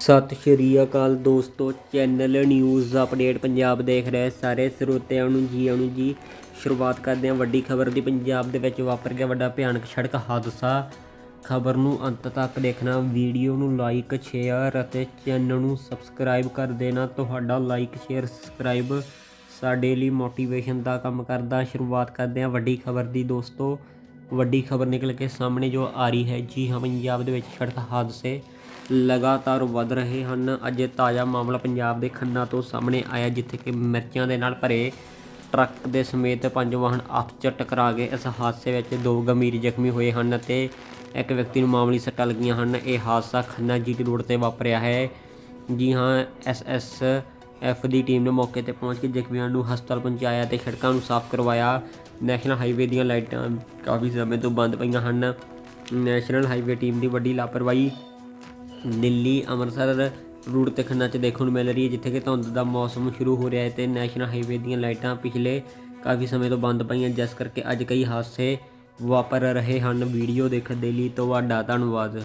ਸਤਿ ਸ਼੍ਰੀ ਅਕਾਲ ਦੋਸਤੋ, channel news update Punjab ਦੇਖ ਰਹੇ ਸਾਰੇ ਸਰੋਤਿਆਂ ਨੂੰ ਜੀ ਆਣੂ ਜੀ। ਸ਼ੁਰੂਆਤ ਕਰਦੇ ਹਾਂ ਵੱਡੀ ਖਬਰ ਦੀ। ਪੰਜਾਬ ਦੇ ਵਿੱਚ ਵਾਪਰ ਗਿਆ ਵੱਡਾ ਭਿਆਨਕ ਸੜਕ ਹਾਦਸਾ। ਖਬਰ ਨੂੰ ਅੰਤ ਤੱਕ ਦੇਖਣਾ, ਵੀਡੀਓ ਨੂੰ ਲਾਈਕ ਸ਼ੇਅਰ ਅਤੇ ਚੈਨਲ ਨੂੰ ਸਬਸਕ੍ਰਾਈਬ ਕਰ ਦੇਣਾ। ਤੁਹਾਡਾ ਲਾਈਕ ਸ਼ੇਅਰ ਸਬਸਕ੍ਰਾਈਬ ਸਾਡੇ ਲਈ ਮੋਟੀਵੇਸ਼ਨ ਦਾ ਕੰਮ ਕਰਦਾ। ਸ਼ੁਰੂਆਤ ਕਰਦੇ ਹਾਂ ਵੱਡੀ ਖਬਰ ਦੀ ਦੋਸਤੋ। ਵੱਡੀ ਖਬਰ ਨਿਕਲ ਕੇ ਸਾਹਮਣੇ ਜੋ ਆ ਰਹੀ ਹੈ, ਜੀ ਹਾਂ, ਪੰਜਾਬ ਦੇ ਵਿੱਚ ਸੜਕ ਹਾਦਸੇ। ਲਗਾਤਾਰ ਵੱਧ ਰਹੇ ਹਨ। ਅੱਜ ਤਾਜ਼ਾ ਮਾਮਲਾ ਪੰਜਾਬ ਦੇ ਖੰਨਾ ਤੋਂ ਸਾਹਮਣੇ ਆਇਆ, ਜਿੱਥੇ ਕਿ ਮਿਰਚਾਂ ਦੇ ਨਾਲ ਭਰੇ ਟਰੱਕ ਦੇ ਸਮੇਤ ਪੰਜ ਵਾਹਨ ਆਪਸ 'ਚ ਟਕਰਾ ਗਏ। ਇਸ ਹਾਦਸੇ ਵਿੱਚ ਦੋ ਗੰਭੀਰ ਜ਼ਖਮੀ ਹੋਏ ਹਨ ਅਤੇ ਇੱਕ ਵਿਅਕਤੀ ਨੂੰ ਮਾਮੂਲੀ ਸੱਟਾਂ ਲੱਗੀਆਂ ਹਨ। ਇਹ ਹਾਦਸਾ ਖੰਨਾ ਜੀਟੀ ਰੋਡ ਤੇ ਵਾਪਰਿਆ ਹੈ। ਜੀ ਹਾਂ ਐਸਐਸ ਐਫ ਦੀ ਟੀਮ ਨੇ ਮੌਕੇ ਤੇ ਪਹੁੰਚ ਕੇ ਜ਼ਖਮੀਆਂ ਨੂੰ ਹਸਪਤਾਲ ਪਹੁੰਚਾਇਆ ਤੇ ਸੜਕਾਂ ਨੂੰ ਸਾਫ਼ ਕਰਵਾਇਆ। ਨੈਸ਼ਨਲ ਹਾਈਵੇ ਦੀਆਂ ਲਾਈਟਾਂ ਕਾਫੀ ਸਮੇਂ ਤੋਂ ਬੰਦ ਪਈਆਂ ਹਨ। ਨੈਸ਼ਨਲ ਹਾਈਵੇ ਟੀਮ ਦੀ ਵੱਡੀ ਲਾਪਰਵਾਹੀ ਦਿੱਲੀ, ਅੰਮ੍ਰਿਤਸਰ ਰੂਟ ਤੇ ਖੰਨਾ 'ਚ ਦੇਖਣ ਨੂੰ ਮਿਲ ਰਹੀ ਹੈ, ਜਿੱਥੇ ਕਿ ਧੁੰਦ ਦਾ ਮੌਸਮ ਸ਼ੁਰੂ ਹੋ ਰਿਹਾ ਹੈ ਤੇ ਨੈਸ਼ਨਲ ਹਾਈਵੇ ਦੀਆਂ ਲਾਈਟਾਂ ਪਿਛਲੇ ਕਾਫੀ ਸਮੇਂ ਤੋਂ ਬੰਦ ਪਈਆਂ, ਜਿਸ ਕਰਕੇ ਅੱਜ ਕਈ ਹਾਦਸੇ ਵਾਪਰ ਰਹੇ ਹਨ। ਵੀਡੀਓ ਦੇਖਣ ਦੇ ਲਈ ਤੁਹਾਡਾ ਧੰਨਵਾਦ।